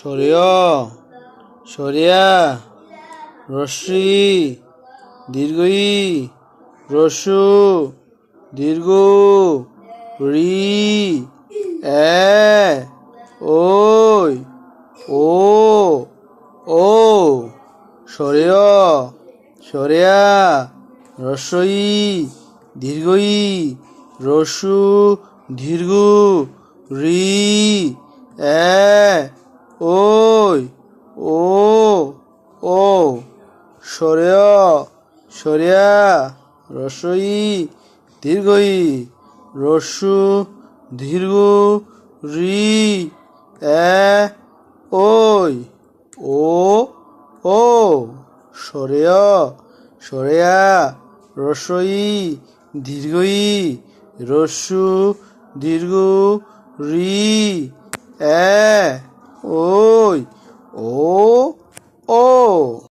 সরিয় সরিয়া, রশ্মি, দীর্ঘই রস্যু দীর্ঘ, রি, এ ওই ও ও সরিয় সরিয়া রস্বই দীর্ঘই রস্যু দীর্ঘ, রি, এ ওই, ও ও, সরেয়, সরিয়া রসই দীর্ঘই রস্যু দীর্ঘ, রি, এ, ওই, ও ও, সরেয়, সরেয়া রসই দীর্ঘই রস্যু দীর্ঘ, রি, এ ওই ও